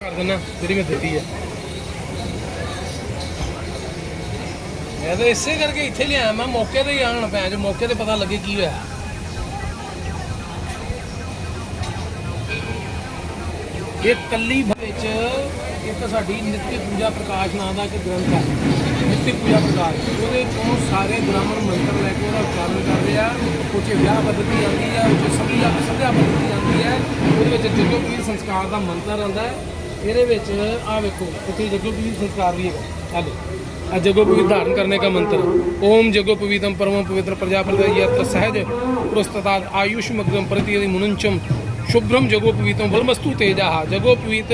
ਕਰ ਦਿੰਦਾ, ਜਿਹੜੀ ਮੈਂ ਦਿੱਤੀ ਹੈ ਮੈਂ ਤਾਂ ਇਸੇ ਕਰਕੇ ਇੱਥੇ ਲਿਆਇਆ, ਮੈਂ ਮੌਕੇ ਤੇ ਹੀ ਆਣ ਪੈ ਜੋ ਮੌਕੇ ਤੇ ਪਤਾ ਲੱਗੇ ਕੀ ਹੋਇਆ। ਇਹ ਕੱਲੀ ਵਿੱਚ ਇੱਕ ਸਾਡੀ ਨਿੱਤੀ ਪੂਜਾ ਪ੍ਰਕਾਸ਼ ਨਾਂ ਦਾ ਇੱਕ ਗ੍ਰੰਥ ਹੈ ਨਿੱਤੀ ਪੂਜਾ ਪ੍ਰਕਾਸ਼। ਉਹਦੇ ਤੋਂ ਸਾਰੇ ਬ੍ਰਾਹਮਣ ਮੰਤਰ ਲੈ ਕੇ ਉਹਦਾ ਉਚਾਰਨ ਕਰਦੇ ਆ ਉੱਚੇ ਵਿਆਹ ਪੱਧਤੀ ਆਉਂਦੀ ਹੈ ਉੱਚੇ ਸੰਧਿਆ ਸੰਧਿਆ ਪੱਧਤੀ ਆਉਂਦੀ ਹੈ ਉਹਦੇ ਵਿੱਚ ਜਗੋਪੀਰ ਸੰਸਕਾਰ ਦਾ ਮੰਤਰ ਆਉਂਦਾ ਹੈ ਇਹਦੇ ਵਿੱਚ ਆ ਵੇਖੋ, ਇੱਥੇ ਜਗੋਪਵੀ ਸੰਸਕਾਰ ਵੀ ਹੈ ਹਲੋ ਆ ਜਗੋਪਵੀ ਧਾਰਨ ਕਰਨੇ ਦਾ ਮੰਤਰ। ਓਮ ਜਗੋਪਵੀਤਮ ਪਰਮ ਪਵਿੱਤਰ ਪ੍ਰਜਾਪਤਿ ਯਤ੍ਰ ਸਹਿਜ ਪ੍ਰਸਤਤਾਦ ਆਯੁਸ਼ ਮਗਮ ਪ੍ਰਤੀਯ ਮੁਨੰਚਮ ਸ਼ੁਭ੍ਰਮ ਜਗੋਪਵੀਤਮ ਬਲਮਸਤੂ ਤੇਜਾਹ। ਜਗੋਪਵੀਤ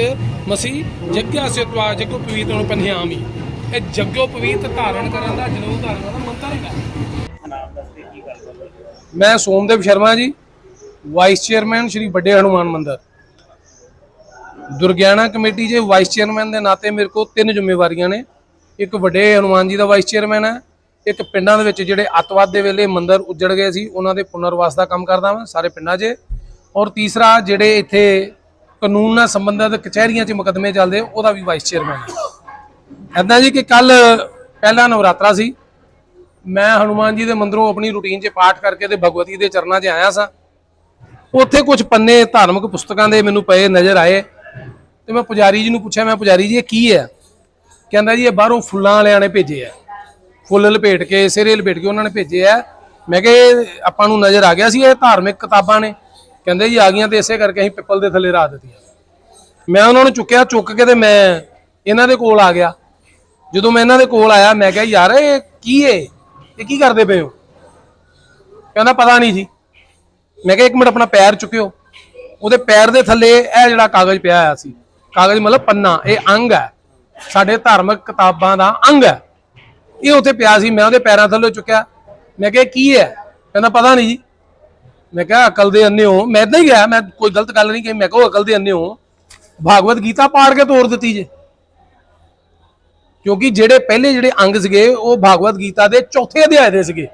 ਮਸੀ ਜਗਿਆਸਿਤਵਾ ਜਗੋਪਵੀਤਮ ਪਨਿਆਮੀ। ਇਹ ਜਗੋਪਵੀਤ ਧਾਰਨ ਕਰਨ ਦਾ ਜਨੂਨ ਧਾਰਨ ਦਾ ਮੰਤਰ ਹੈਗਾ। ਮੈਂ ਸੋਮਦੇਵ ਸ਼ਰਮਾ ਜੀ, ਵਾਈਸ ਚੇਅਰਮੈਨ ਸ਼੍ਰੀ ਵੱਡੇ ਹਨੂਮਾਨ ਮੰਦਿਰ। ਦੁਰਗਿਆਣਾ ਕਮੇਟੀ ਦੇ ਵਾਈਸ ਚੇਅਰਮੈਨ ਦੇ ਨਾਤੇ ਮੇਰੇ ਕੋਲ ਤਿੰਨ ਜ਼ਿੰਮੇਵਾਰੀਆਂ ਨੇ। ਇੱਕ ਵੱਡੇ ਹਨੂਮਾਨ ਜੀ ਦਾ ਵਾਈਸ ਚੇਅਰਮੈਨ ਹੈ, ਇੱਕ ਪਿੰਡਾਂ ਦੇ ਵਿੱਚ ਜਿਹੜੇ ਅੱਤਵਾਦ ਦੇ ਵੇਲੇ ਮੰਦਰ ਉੱਜੜ ਗਏ ਸੀ, ਉਹਨਾਂ ਦੇ ਪੁਨਰਵਾਸ ਦਾ ਕੰਮ ਕਰਦਾ ਹਾਂ ਸਾਰੇ ਪਿੰਡਾਂ 'ਚ। ਔਰ ਤੀਸਰਾ ਜਿਹੜੇ ਇੱਥੇ ਕਾਨੂੰਨ ਨਾਲ ਸੰਬੰਧਿਤ ਕਚਹਿਰੀਆਂ 'ਚ ਮੁਕੱਦਮੇ ਚੱਲਦੇ, ਉਹਦਾ ਵੀ ਵਾਈਸ ਚੇਅਰਮੈਨ ਹੈ। ਐਦਾਂ ਜੀ ਕਿ ਕੱਲ ਪਹਿਲਾ ਨਵਰਾਤਰਾ ਸੀ। ਮੈਂ ਹਨੂਮਾਨ ਜੀ ਦੇ ਮੰਦਰੋਂ ਆਪਣੀ ਰੂਟੀਨ 'ਚ ਪਾਠ ਕਰਕੇ ਤੇ ਭਗਵਤੀ ਦੇ ਚਰਨਾਂ 'ਚ ਆਇਆ ਸਾਂ। ਉੱਥੇ ਕੁਝ ਪੰਨੇ ਧਾਰਮਿਕ ਪੁਸਤਕਾਂ ਦੇ ਮੈਨੂੰ ਪਏ ਨਜ਼ਰ ਆਏ। ਤੇ ਮੈਂ ਪੁਜਾਰੀ ਜੀ ਨੂੰ ਪੁੱਛਿਆ, ਮੈਂ ਪੁਜਾਰੀ ਜੀ, ਇਹ ਕੀ ਹੈ? ਕਹਿੰਦਾ ਜੀ, ਇਹ ਬਾਹਰੋਂ ਫੁੱਲਾਂ ਵਾਲਿਆਂ ਨੇ ਭੇਜੇ ਆ। ਫੁੱਲ ਲਪੇਟ ਕੇ, ਸਿਰੇ ਲਪੇਟ ਕੇ ਉਹਨਾਂ ਨੇ ਭੇਜੇ ਆ। ਮੈਂ ਕਿਹਾ ਆਪਾਂ ਨੂੰ ਨਜ਼ਰ ਆ ਗਿਆ ਸੀ, ਇਹ ਧਾਰਮਿਕ ਕਿਤਾਬਾਂ ਨੇ। ਕਹਿੰਦੇ ਜੀ, ਆ ਗਈਆਂ ਤੇ ਇਸੇ ਕਰਕੇ ਅਸੀਂ ਪਿੱਪਲ ਦੇ ਥੱਲੇ ਰੱਖ ਦਿੱਤੀਆਂ। ਮੈਂ ਉਹਨਾਂ ਨੂੰ ਚੁੱਕਿਆ, ਚੁੱਕ ਕੇ ਤੇ ਮੈਂ ਇਹਨਾਂ ਦੇ ਕੋਲ ਆ ਗਿਆ। ਜਦੋਂ ਮੈਂ ਇਹਨਾਂ ਦੇ ਕੋਲ ਆਇਆ, ਮੈਂ ਕਿਹਾ, ਯਾਰ, ਇਹ ਕੀ ਏ? ਇਹ ਕੀ ਕਰਦੇ ਪਏ ਹੋ? ਕਹਿੰਦਾ, ਪਤਾ ਨਹੀਂ ਜੀ। ਮੈਂ ਕਿਹਾ, ਇੱਕ ਮਿੰਟ, ਆਪਣਾ ਪੈਰ ਚੁੱਕਿਓ। ਉਹਦੇ ਪੈਰ ਦੇ ਥੱਲੇ ਇਹ ਜਿਹੜਾ ਕਾਗਜ਼ ਪਿਆ ਹੋਇਆ ਸੀ। ਕਾਗਜ਼ ਮਤਲਬ ਪੰਨਾ, ਇਹ ਅੰਗ ਹੈ। ਸਾਡੇ ਧਾਰਮਿਕ ਕਿਤਾਬਾਂ ਦਾ ਅੰਗ ਹੈ। ਇਹ ਉੱਥੇ ਪਿਆ ਸੀ, ਮੈਂ ਉਹਦੇ ਪੈਰਾਂ ਥੱਲੇ ਚੁੱਕਿਆ। ਮੈਂ ਕਿਹਾ ਕੀ ਹੈ? ਕਹਿੰਦਾ, ਪਤਾ ਨਹੀਂ ਜੀ। ਮੈਂ ਕਿਹਾ, ਅਕਲ ਦੇ ਅੰਨੇ ਹੋ ਮੈਂ ਇਦਾਂ ਹੀ ਗਿਆ, ਮੈਂ ਕੋਈ ਗਲਤ ਗੱਲ ਨਹੀਂ ਕਹੀ। ਮੈਂ ਕਿਹਾ ਅਕਲ ਦੇ ਅੰਨੇ ਹੋ ਭਾਗਵਤ ਗੀਤਾ ਪਾੜ ਕੇ ਤੋੜ ਦਿੱਤੀ ਜੇ। ਕਿਉਂਕਿ ਜਿਹੜੇ ਪਹਿਲੇ ਜਿਹੜੇ ਅੰਗ ਸੀਗੇ, ਉਹ ਭਾਗਵਤ ਗੀਤਾ ਦੇ ਚੌਥੇ ਅਧਿਆਇ ਦੇ ਸੀਗੇ।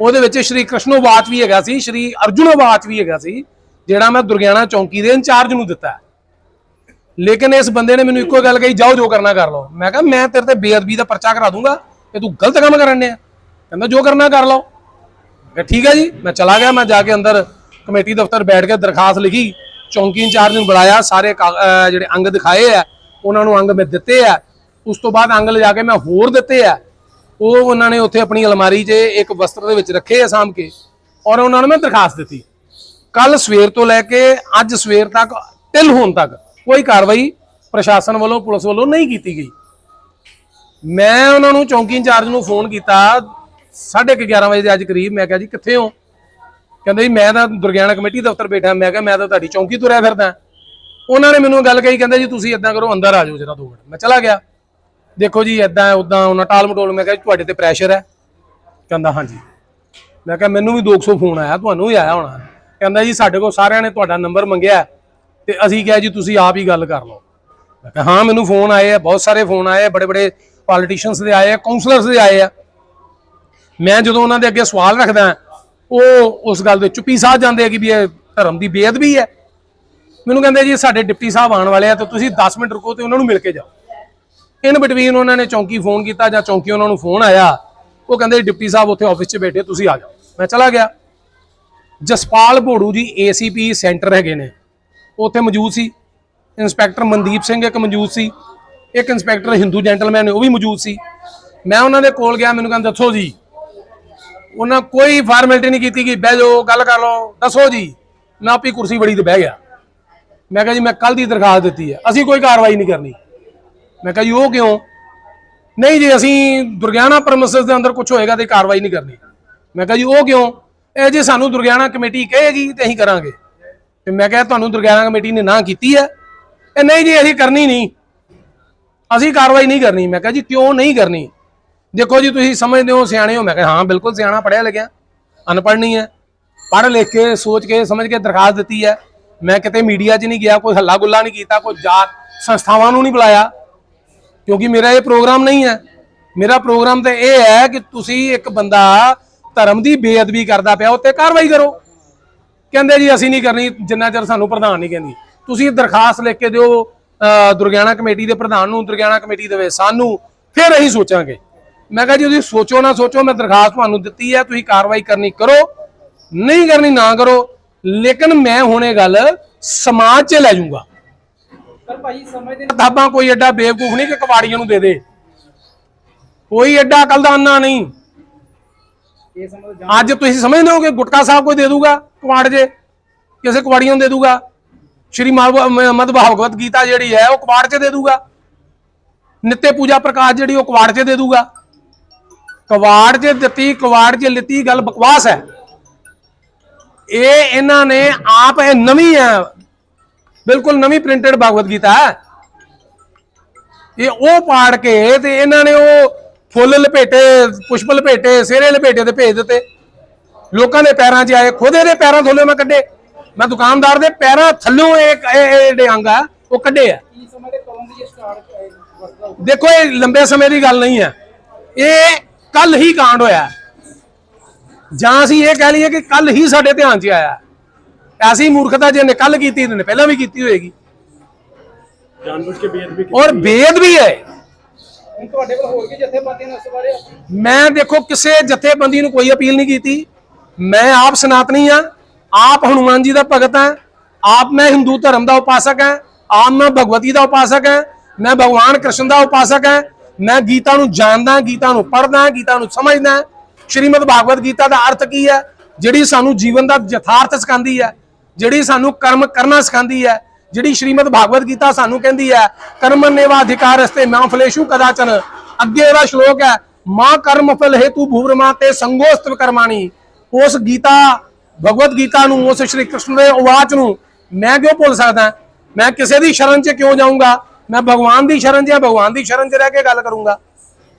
ਉਹਦੇ ਵਿੱਚ ਸ਼੍ਰੀ ਕ੍ਰਿਸ਼ਨੋਵਾਚ ਵੀ ਹੈਗਾ ਸੀ, ਸ਼੍ਰੀ ਅਰਜੁਨੋਵਾਚ ਵੀ ਹੈਗਾ ਸੀ, ਜਿਹੜਾ ਮੈਂ ਦੁਰਗਿਆਣਾ ਚੌਂਕੀ ਦੇ ਇੰਚਾਰਜ ਨੂੰ ਦਿੱਤਾ। ਲੇਕਿਨ ਇਸ ਬੰਦੇ ਨੇ ਮੈਨੂੰ ਇੱਕੋ ਗੱਲ ਕਹੀ, ਜਾਓ, ਜੋ ਕਰਨਾ ਕਰ ਲਓ। ਮੈਂ ਕਿਹਾ, ਮੈਂ ਤੇਰੇ ਤੇ ਬੇਅਦਬੀ ਦਾ ਪਰਚਾ ਕਰਾ ਦੂੰਗਾ। ਕਿ ਤੂੰ ਗਲਤ ਕੰਮ ਕਰਨ ਨੇ ਕਹਿੰਦਾ, ਜੋ ਕਰਨਾ ਕਰ ਲਓ। ਮੈਂ ਠੀਕ ਹੈ ਜੀ। ਮੈਂ ਚਲਾ ਗਿਆ, ਮੈਂ ਜਾ ਕੇ ਅੰਦਰ ਕਮੇਟੀ ਦਫ਼ਤਰ ਬੈਠ ਕੇ ਦਰਖਾਸਤ ਲਿਖੀ। ਚੌਂਕੀ ਇੰਚਾਰਜ ਨੂੰ ਬੁਲਾਇਆ, ਸਾਰੇ ਕਾ- ਜਿਹੜੇ ਅੰਗ ਦਿਖਾਏ ਆ, ਉਹਨਾਂ ਨੂੰ ਅੰਗ ਮੈਂ ਦਿੱਤੇ ਆ। ਉਸ ਤੋਂ ਬਾਅਦ ਅੰਗ ਲਿਜਾ ਕੇ ਮੈਂ ਹੋਰ ਦਿੱਤੇ ਆ। ਉਹ ਉਹਨਾਂ ਨੇ ਉੱਥੇ ਆਪਣੀ ਅਲਮਾਰੀ 'ਚ ਇੱਕ ਵਸਤਰ ਦੇ ਵਿੱਚ ਰੱਖੇ ਆ ਸਾਂਭ ਕੇ, ਔਰ ਉਹਨਾਂ ਨੂੰ ਮੈਂ ਦਰਖਾਸਤ ਦਿੱਤੀ। ਕੱਲ ਸਵੇਰ ਤੋਂ ਲੈ ਕੇ ਅੱਜ ਸਵੇਰ ਤੱਕ ਤਿਲ ਹੋਣ ਤੱਕ ਕੋਈ ਕਾਰਵਾਈ ਪ੍ਰਸ਼ਾਸਨ ਵੱਲੋਂ ਪੁਲਿਸ ਵੱਲੋਂ ਨਹੀਂ ਕੀਤੀ ਗਈ। ਮੈਂ ਉਹਨਾਂ ਨੂੰ ਚੌਂਕੀ ਇੰਚਾਰਜ ਨੂੰ ਫੋਨ ਕੀਤਾ 11:30 ਵਜੇ ਦੇ ਅੱਜ ਕਰੀਬ। ਮੈਂ ਕਿਹਾ ਜੀ ਕਿੱਥੇ ਹੋ? ਕਹਿੰਦੇ ਜੀ ਮੈਂ ਤਾਂ ਦੁਰਗਿਆਣਾ ਕਮੇਟੀ ਦਫ਼ਤਰ ਬੈਠਾ। ਮੈਂ ਕਿਹਾ ਮੈਂ ਤਾਂ ਤੁਹਾਡੀ ਚੌਂਕੀ ਤੁਰਿਆ ਫਿਰਦਾ। ਉਹਨਾਂ ਨੇ ਮੈਨੂੰ ਗੱਲ ਕਹੀ ਕਹਿੰਦੇ ਜੀ ਤੁਸੀਂ ਇਦਾਂ ਕਰੋ ਅੰਦਰ ਆ ਜਾਓ ਜਰਾ ਦੋ ਮਿੰਟ। ਮੈਂ ਚਲਾ ਗਿਆ। ਦੇਖੋ ਜੀ ਇਦਾਂ ਉਦਾਂ ਉਹਨਾਂ ਟਾਲ ਮਟੋਲ ਮੈਂ ਕਿਹਾ ਜੀ, ਤੁਹਾਡੇ ਤੇ ਪ੍ਰੈਸ਼ਰ ਹੈ। ਕਹਿੰਦਾ ਹਾਂਜੀ। ਮੈਂ ਕਿਹਾ ਮੈਨੂੰ ਵੀ 200 ਫੋਨ ਆਇਆ ਤੁਹਾਨੂੰ ਵੀ ਆਇਆ ਹੋਣਾ। ਕਹਿੰਦਾ ਜੀ ਸਾਡੇ ਕੋਲ ਸਾਰਿਆਂ ਨੇ ਤੁਹਾਡਾ ਨੰਬਰ ਮੰਗਿਆ। ਤੇ ਅਸੀਂ ਕਿਹਾ ਜੀ, ਤੁਸੀਂ ਆਪ ਹੀ ਗੱਲ ਕਰ ਲਓ। ਮੈਂ ਕਿਹਾ, ਹਾਂ, ਮੈਨੂੰ ਫੋਨ ਆਏ ਆ, ਬਹੁਤ ਸਾਰੇ ਫੋਨ ਆਏ ਆ, ਬੜੇ ਬੜੇ ਪੋਲੀਟੀਸ਼ੀਅਨਸ ਦੇ ਆਏ ਆ ਕਾਉਂਸਲਰਸ ਦੇ ਆਏ ਆ। ਮੈਂ ਜਦੋਂ ਉਹਨਾਂ ਦੇ ਅੱਗੇ ਸਵਾਲ ਰੱਖਦਾ, ਉਹ ਉਸ ਗੱਲ ਦੇ ਚੁੱਪੀ ਸਾਹ ਜਾਂਦੇ ਆ ਕਿ ਵੀ ਇਹ ਧਰਮ ਦੀ ਬੇਅਦਬੀ ਹੈ। ਮੈਨੂੰ ਕਹਿੰਦੇ ਜੀ, ਸਾਡੇ ਡਿਪਟੀ ਸਾਹਿਬ ਆਉਣ ਵਾਲੇ ਆ, ਤੇ ਤੁਸੀਂ 10 ਮਿੰਟ ਰੁਕੋ ਤੇ ਉਹਨਾਂ ਨੂੰ ਮਿਲ ਕੇ ਜਾਓ। ਇਨ ਬਿਟਵੀਨ ਉਹਨਾਂ ਨੇ ਚੌਂਕੀ ਫੋਨ ਕੀਤਾ ਜਾਂ ਚੌਂਕੀ ਉਹਨਾਂ ਨੂੰ ਫੋਨ ਆਇਆ, ਉਹ ਕਹਿੰਦੇ ਡਿਪਟੀ ਸਾਹਿਬ ਉੱਥੇ ਆਫਿਸ 'ਚ ਬੈਠੇ, ਤੁਸੀਂ ਆ ਜਾਓ। ਮੈਂ ਚਲਾ ਗਿਆ। ਜਸਪਾਲ ਭੋੜੂ ਜੀ ਏਸੀਪੀ ਸੈਂਟਰ ਹੈਗੇ ਨੇ। ਉੱਥੇ ਮੌਜੂਦ ਸੀ। ਇੰਸਪੈਕਟਰ ਮਨਦੀਪ ਸਿੰਘ ਇੱਕ ਮੌਜੂਦ ਸੀ। ਇੱਕ ਇੰਸਪੈਕਟਰ ਹਿੰਦੂ ਜੈਂਟਲਮੈਨ ਉਹ ਵੀ ਮੌਜੂਦ ਸੀ। ਮੈਂ ਉਹਨਾਂ ਦੇ ਕੋਲ ਗਿਆ, ਮੈਨੂੰ ਕਹਿੰਦੇ, ਦੱਸੋ ਜੀ, ਉਹਨਾਂ ਕੋਈ ਫਾਰਮੈਲਿਟੀ ਨਹੀਂ ਕੀਤੀ ਕਿ ਬਹਿ ਜਾਓ, ਗੱਲ ਕਰ ਲਓ। ਦੱਸੋ ਜੀ, ਮੈਂ ਆਪੀ ਕੁਰਸੀ ਬੜੀ ਤੇ ਬਹਿ ਗਿਆ। ਮੈਂ ਕਿਹਾ ਜੀ, ਮੈਂ ਕੱਲ ਦੀ ਦਰਖਾਸਤ ਦਿੱਤੀ ਹੈ। ਅਸੀਂ ਕੋਈ ਕਾਰਵਾਈ ਨਹੀਂ ਕਰਨੀ। ਮੈਂ ਕਿਹਾ ਜੀ, ਉਹ ਕਿਉਂ? ਨਹੀਂ ਜੀ, ਅਸੀਂ ਦੁਰਗਿਆਣਾ ਪ੍ਰਮਿਸਸ ਦੇ ਅੰਦਰ ਕੁਝ ਹੋਏਗਾ ਤੇ ਕਾਰਵਾਈ ਨਹੀਂ ਕਰਨੀ। ਮੈਂ ਕਿਹਾ ਜੀ, ਉਹ ਕਿਉਂ? ਇਹ ਜੇ ਸਾਨੂੰ ਦੁਰਗਿਆਣਾ ਕਮੇਟੀ ਕਹੇਗੀ ਤੇ ਅਸੀਂ ਕਰਾਂਗੇ। ਤੇ ਮੈਂ ਕਿਹਾ ਤੁਹਾਨੂੰ ਦੁਰਗਿਆਣਾ ਕਮੇਟੀ ਨੇ ਨਾ ਕੀਤੀ ਹੈ। ਇਹ ਨਹੀਂ ਜੀ, ਅਸੀਂ ਕਰਨੀ ਨਹੀਂ। ਅਸੀਂ ਕਾਰਵਾਈ ਨਹੀਂ ਕਰਨੀ। ਮੈਂ ਕਿਹਾ ਜੀ, ਕਿਉਂ ਨਹੀਂ ਕਰਨੀ? ਦੇਖੋ ਜੀ, ਤੁਸੀਂ ਸਮਝਦੇ ਹੋ, ਸਿਆਣੇ ਹੋ। ਮੈਂ ਕਿਹਾ, ਹਾਂ, ਬਿਲਕੁਲ ਸਿਆਣਾ ਪੜਿਆ ਲਿਖਿਆ। ਅਨਪੜ੍ਹ ਨਹੀਂ ਹੈ। ਪੜ੍ਹ ਲਿਖ ਕੇ, ਸੋਚ ਕੇ, ਸਮਝ ਕੇ ਦਰਖਾਸਤ ਦਿੱਤੀ ਹੈ। ਮੈਂ ਕਿਤੇ ਮੀਡੀਆ 'ਚ ਨਹੀਂ ਗਿਆ, ਕੋਈ ਹੱਲਾ ਗੁੱਲਾ ਨਹੀਂ ਕੀਤਾ, ਕੋਈ ਜਾਤ ਸੰਸਥਾਵਾਂ ਨੂੰ ਨਹੀਂ ਬੁਲਾਇਆ। ਕਿਉਂਕਿ ਮੇਰਾ ਇਹ ਪ੍ਰੋਗਰਾਮ ਨਹੀਂ ਹੈ। ਮੇਰਾ ਪ੍ਰੋਗਰਾਮ ਤਾਂ ਇਹ ਹੈ ਕਿ ਤੁਸੀਂ ਇੱਕ ਬੰਦਾ ਧਰਮ ਦੀ ਬੇਅਦਬੀ ਕਰਦਾ ਪਿਆ, ਉੱਤੇ ਕਾਰਵਾਈ ਕਰੋ। ਕਹਿੰਦੇ ਜੀ ਅਸੀਂ ਨਹੀਂ ਕਰਨੀ ਜਿੰਨਾ ਚਿਰ ਸਾਨੂੰ ਪ੍ਰਧਾਨ ਨਹੀਂ ਕਹਿੰਦੀ। ਤੁਸੀਂ ਦਰਖਾਸਤ ਲਿਖ ਕੇ ਦਿਓ ਦੁਰਗਿਆਣਾ ਕਮੇਟੀ ਦੇ ਪ੍ਰਧਾਨ ਨੂੰ ਦੁਰਗਿਆਣਾ ਕਮੇਟੀ ਦੇਵੇ ਸਾਨੂੰ ਫਿਰ ਅਸੀਂ ਸੋਚਾਂਗੇ। ਮੈਂ ਕਿਹਾ ਜੀ ਤੁਸੀਂ ਸੋਚੋ ਨਾ ਸੋਚੋ ਮੈਂ ਦਰਖਾਸਤ ਤੁਹਾਨੂੰ ਦਿੱਤੀ ਹੈ ਤੁਸੀਂ ਕਾਰਵਾਈ ਕਰਨੀ ਕਰੋ ਨਹੀਂ ਕਰਨੀ ਨਾ ਕਰੋ ਲੇਕਿਨ ਮੈਂ ਹੁਣ ਇਹ ਗੱਲ ਸਮਾਜ 'ਚ ਲੈ ਜਾਊਂਗਾ। ਪਰ ਭਾਈ ਸਮਝਦੇ ਕਿਤਾਬਾਂ ਕੋਈ ਐਡਾ ਬੇਵਕੂਫ ਨਹੀਂ ਕਿ ਕਬਾੜੀਆਂ ਨੂੰ ਦੇ ਦੇ। ਕੋਈ ਐਡਾ ਅਕਲ ਦਾ ਅੰਨਾ ਨਹੀਂ। ਅੱਜ ਤੁਸੀਂ ਸਮਝਦੇ ਹੋ ਕਿ ਗੁਟਕਾ ਸਾਹਿਬ ਕੋਈ ਦੇ ਦੂਗਾ ਕਬਾੜ ਜੇ ਕਿਸੇ ਕਬਾੜੀਆਂ ਨੂੰ ਦੇ ਦੂਗਾ। ਸ਼੍ਰੀ ਮਦ ਭਾਗਵਤ ਗੀਤਾ ਜਿਹੜੀ ਹੈ, ਉਹ ਕਬਾੜ 'ਚ ਦੇ ਦੂਗਾ। ਨਿੱਤੇ ਪੂਜਾ ਪ੍ਰਕਾਸ਼ ਜਿਹੜੀ, ਉਹ ਕਬਾੜ 'ਚ ਦੇ ਦੂਗਾ। ਕਬਾੜ 'ਚ ਦਿੱਤੀ ਕਬਾੜ 'ਚ ਲਿੱਤੀ, ਗੱਲ ਬਕਵਾਸ ਹੈ। ਇਹ ਇਹਨਾਂ ਨੇ ਆਪ ਇਹ ਨਵੀਂ ਹੈ। ਬਿਲਕੁਲ ਨਵੀਂ ਪ੍ਰਿੰਟਡ ਭਾਗਵਤ ਗੀਤਾ ਹੈ। ਇਹ ਉਹ ਪਾੜ ਕੇ ਤੇ ਇਹਨਾਂ ਨੇ ਉਹ ਫੁੱਲ ਲਪੇਟੇ ਪੁਸ਼ਪ ਲਪੇਟੇ ਸਿਹਰੇ ਲਪੇਟੇ ਤੇ ਭੇਜ ਦਿੱਤੇ। ਲੋਕਾਂ ਦੇ ਪੈਰਾਂ 'ਚ ਆਏ ਖੁਦ ਇਹਦੇ ਪੈਰਾਂ ਥੱਲੇ ਮੈਂ ਕੱਢੇ। ਮੈਂ ਦੁਕਾਨਦਾਰ ਦੇ ਪੈਰਾਂ ਥੱਲੋਂ ਇਹ ਜਿਹੜੇ ਅੰਗ ਆ ਉਹ ਕੱਢੇ ਆ। ਦੇਖੋ ਇਹ ਲੰਬੇ ਸਮੇਂ ਦੀ ਗੱਲ ਨਹੀਂ ਹੈ ਇਹ ਕੱਲ ਹੀ ਕਾਂਡ ਹੋਇਆ। ਜਾਂ ਅਸੀਂ ਇਹ ਕਹਿ ਲਈਏ ਕਿ ਕੱਲ ਹੀ ਸਾਡੇ ਧਿਆਨ 'ਚ ਆਇਆ। ਐਸੀ ਮੂਰਖਤਾ ਜੇ ਨੇ ਕੱਲ ਕੀਤੀ ਇਹਨੇ ਪਹਿਲਾਂ ਵੀ ਕੀਤੀ ਹੋਏਗੀ। ਜਾਣਬੁੱਝ ਕੇ ਬੇਅਦਬੀ ਔਰ ਬੇਦ ਵੀ ਹੈ। ਹੁਣ ਤੁਹਾਡੇ ਕੋਲ ਹੋਰ ਕੀ ਜਥੇਬੰਦੀਆਂ ਨੇ ਉਸ ਬਾਰੇ? ਮੈਂ ਦੇਖੋ, ਕਿਸੇ ਜਥੇਬੰਦੀ ਨੂੰ ਕੋਈ ਅਪੀਲ ਨਹੀਂ ਕੀਤੀ। ਮੈਂ ਆਪ ਸਨਾਤਨੀ ਆ ਆਪ ਹਨੂਮਾਨ ਜੀ ਦਾ ਭਗਤ ਹਾਂ। ਆਪ ਮੈਂ ਹਿੰਦੂ ਧਰਮ ਦਾ ਉਪਾਸਕ ਹਾਂ। ਆਪ ਮੈਂ ਭਗਵਤੀ ਦਾ ਉਪਾਸਕ ਹਾਂ। ਮੈਂ ਭਗਵਾਨ ਕ੍ਰਿਸ਼ਨ ਦਾ ਉਪਾਸਕ ਹਾਂ। ਮੈਂ ਗੀਤਾ ਨੂੰ ਜਾਣਦਾ ਗੀਤਾ ਨੂੰ ਪੜ੍ਹਦਾ ਗੀਤਾ ਨੂੰ ਸਮਝਦਾ ਸ਼੍ਰੀਮਦ ਭਾਗਵਤ ਗੀਤਾ ਦਾ ਅਰਥ ਕੀ ਹੈ? ਜਿਹੜੀ ਸਾਨੂੰ ਜੀਵਨ ਦਾ ਯਥਾਰਥ ਸਿਖਾਉਂਦੀ ਹੈ, ਜਿਹੜੀ ਸਾਨੂੰ ਕਰਮ ਕਰਨਾ ਸਿਖਾਉਂਦੀ ਹੈ ਜਿਹੜੀ ਸ਼੍ਰੀਮਦ ਭਾਗਵਤ ਗੀਤਾ ਸਾਨੂੰ ਕਹਿੰਦੀ ਹੈ ਕਰਮਨੇਵਾ ਅਧਿਕਾਰ ਰਸਤੇ ਮਾਂ ਫਲੇਸ਼ੂ ਕਦਾਚਨ। ਅੱਗੇ ਇਹਦਾ ਸ਼ਲੋਕ ਹੈ, ਮਾਂ ਕਰਮ ਫਲ ਹੇਤੂ ਭੂਰਮਾ ਤੇ ਸੰਗੋਸਤਵ ਕਰਮਾਣੀ। ਉਸ ਗੀਤਾ, ਭਗਵਤ ਗੀਤਾ ਨੂੰ, ਉਸ ਸ਼੍ਰੀ ਕ੍ਰਿਸ਼ਨ ਦੇ ਉਵਾਚ ਨੂੰ ਮੈਂ ਕਿਉਂ ਭੁੱਲ ਸਕਦਾ? ਮੈਂ ਕਿਸੇ ਦੀ ਸ਼ਰਨ 'ਚ ਕਿਉਂ ਜਾਊਂਗਾ? ਮੈਂ ਭਗਵਾਨ ਦੀ ਸ਼ਰਨ 'ਚ ਜਾਂ ਭਗਵਾਨ ਦੀ ਸ਼ਰਨ 'ਚ ਰਹਿ ਕੇ ਗੱਲ ਕਰੂੰਗਾ?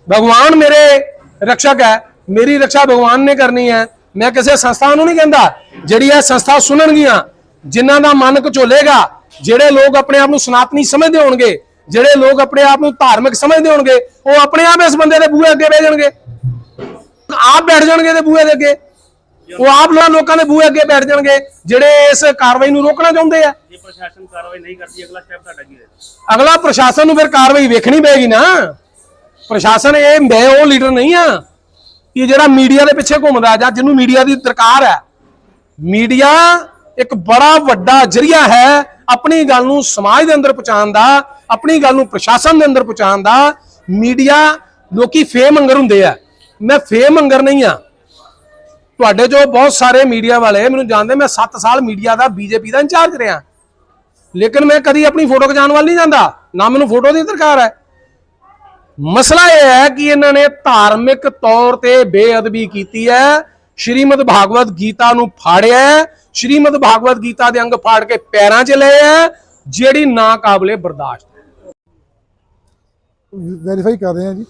ਭਗਵਾਨ ਮੇਰੇ ਰਕਸ਼ਕ ਹੈ, ਮੇਰੀ ਰੱਖਿਆ ਭਗਵਾਨ ਨੇ ਕਰਨੀ ਹੈ। ਮੈਂ ਕਿਸੇ ਸੰਸਥਾ ਨੂੰ ਨਹੀਂ ਕਹਿੰਦਾ, ਜਿਹੜੀ ਇਹ ਸੰਸਥਾ ਸੁਣਨਗੀਆਂ, ਜਿਨ੍ਹਾਂ ਦਾ ਮਨ ਕਚੋਲੇਗਾ ਜਿਹੜੇ ਲੋਕ ਆਪਣੇ ਆਪ ਨੂੰ ਸਨਾਤਨੀ ਸਮਝਦੇ ਹੋਣਗੇ ਜਿਹੜੇ ਲੋਕ ਆਪਣੇ ਆਪ ਨੂੰ ਧਾਰਮਿਕ ਸਮਝਦੇ ਹੋਣਗੇ ਉਹ ਆਪਣੇ ਆਪ ਇਸ ਬੰਦੇ ਦੇ ਬੂਹੇ ਅੱਗੇ ਬਹਿ ਜਾਣਗੇ। ਆਪ ਬੈਠ ਜਾਣਗੇ ਤੇ ਬੂਹੇ ਦੇ ਅੱਗੇ। ਉਹ ਆਪ ਲੋਕਾਂ ਦੇ ਬੂਹੇ ਅੱਗੇ ਬੈਠ ਜਾਣਗੇ ਜਿਹੜੇ ਇਸ ਕਾਰਵਾਈ ਨੂੰ ਰੋਕਣਾ ਚਾਹੁੰਦੇ ਆ। ਜੇ ਪ੍ਰਸ਼ਾਸਨ ਕਾਰਵਾਈ ਨਹੀਂ ਕਰਦੀ ਅਗਲਾ ਸਟੈਪ ਤੁਹਾਡਾ ਕੀ ਹੋਏਗਾ? ਅਗਲਾ ਪ੍ਰਸ਼ਾਸਨ ਨੂੰ ਫਿਰ ਕਾਰਵਾਈ ਵੇਖਣੀ ਪਏਗੀ ਨਾ। ਪ੍ਰਸ਼ਾਸਨ ਇਹ ਮੈਂ ਉਹ ਲੀਡਰ ਨਹੀਂ ਆ ਕਿ ਜਿਹੜਾ ਮੀਡੀਆ ਦੇ ਪਿੱਛੇ ਘੁੰਮਦਾ ਜਾਂ ਜਿਹਨੂੰ ਮੀਡੀਆ ਦੀ ਦਰਕਾਰ ਹੈ। ਮੀਡੀਆ ਇੱਕ ਬੜਾ ਵੱਡਾ ਜਰੀਆ ਹੈ ਆਪਣੀ ਗੱਲ ਨੂੰ ਸਮਾਜ ਦੇ ਅੰਦਰ ਪਹੁੰਚਾਉਣ ਦਾ, ਆਪਣੀ ਗੱਲ ਨੂੰ ਪ੍ਰਸ਼ਾਸਨ ਦੇ ਅੰਦਰ ਪਹੁੰਚਾਉਣ ਦਾ। ਮੀਡੀਆ ਲੋਕੀ ਫੇਮ ਅੰਗਰ ਹੁੰਦੇ ਆ। ਮੈਂ ਫੇਮ ਅੰਗਰ ਨਹੀਂ ਆ। ਤੁਹਾਡੇ ਜੋ ਬਹੁਤ ਸਾਰੇ ਮੀਡੀਆ ਵਾਲੇ, ਮੈਨੂੰ ਜਾਣਦੇ, ਮੈਂ 7 ਸਾਲ ਮੀਡੀਆ ਦਾ, ਬੀਜੇਪੀ ਦਾ ਇੰਚਾਰਜ ਰਿਹਾ। ਲੇਕਿਨ ਮੈਂ ਕਦੀ ਆਪਣੀ ਫੋਟੋ ਖਿਚਾਉਣ ਵੱਲ ਨਹੀਂ ਜਾਂਦਾ। ਨਾ ਮੈਨੂੰ ਫੋਟੋ ਦੀ ਦਰਕਾਰ ਹੈ। ਮਸਲਾ ਇਹ ਹੈ ਕਿ ਇਹਨਾਂ ਨੇ ਧਾਰਮਿਕ ਤੌਰ ਤੇ ਬੇਅਦਬੀ ਕੀਤੀ ਹੈ। ਸ਼੍ਰੀਮਦ ਭਾਗਵਤ ਗੀਤਾ ਨੂੰ ਫਾੜਿਆ ਸ਼੍ਰੀਮਦ ਭਾਗਵਤ ਗੀਤਾ ਦੇ ਅੰਗ ਫਾੜ ਕੇ ਪੈਰਾਂ 'ਚ ਲਏ ਹੈ ਜਿਹੜੀ ਨਾ ਕਾਬਲੇ ਬਰਦਾਸ਼ਤ। ਵੈਰੀਫਾਈ ਕਰ ਰਹੇ ਹਾਂ ਜੀ।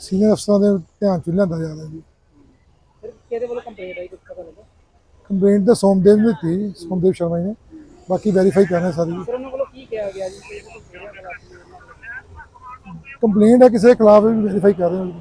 ਸੀਨੀਅਰ ਅਫਸਰਾਂ ਦੇ ਧਿਆਨ ਚ ਲਿਆਂਦਾ ਜਾ ਰਿਹਾ ਜੀ। ਫਿਰ ਕਿਹਦੇ ਵੱਲੋਂ ਕੰਪਲੇਂਟ ਆਈ ਕੁਝ ਪਤਾ ਲੱਗਾ? ਕੰਪਲੇਂਟ ਤਾਂ ਸੋਮਦੇਵ ਨੇ ਦਿੱਤੀ ਸੋਮਦੇਵ ਸ਼ਰਮਾ ਜੀ ਨੇ। ਬਾਕੀ ਵੈਰੀਫਾਈ ਕਰ ਰਹੇ ਸਾਰੀ ਜੀ। ਉਹਨਾਂ ਕੀ ਕਿਹਾ ਗਿਆ ਕੰਪਲੇਂਟ ਹੈ ਕਿਸੇ ਖਿਲਾਫ ਵੀ ਵੈਰੀਫਾਈ ਕਰ ਰਹੇ ਹਾਂ ਜੀ।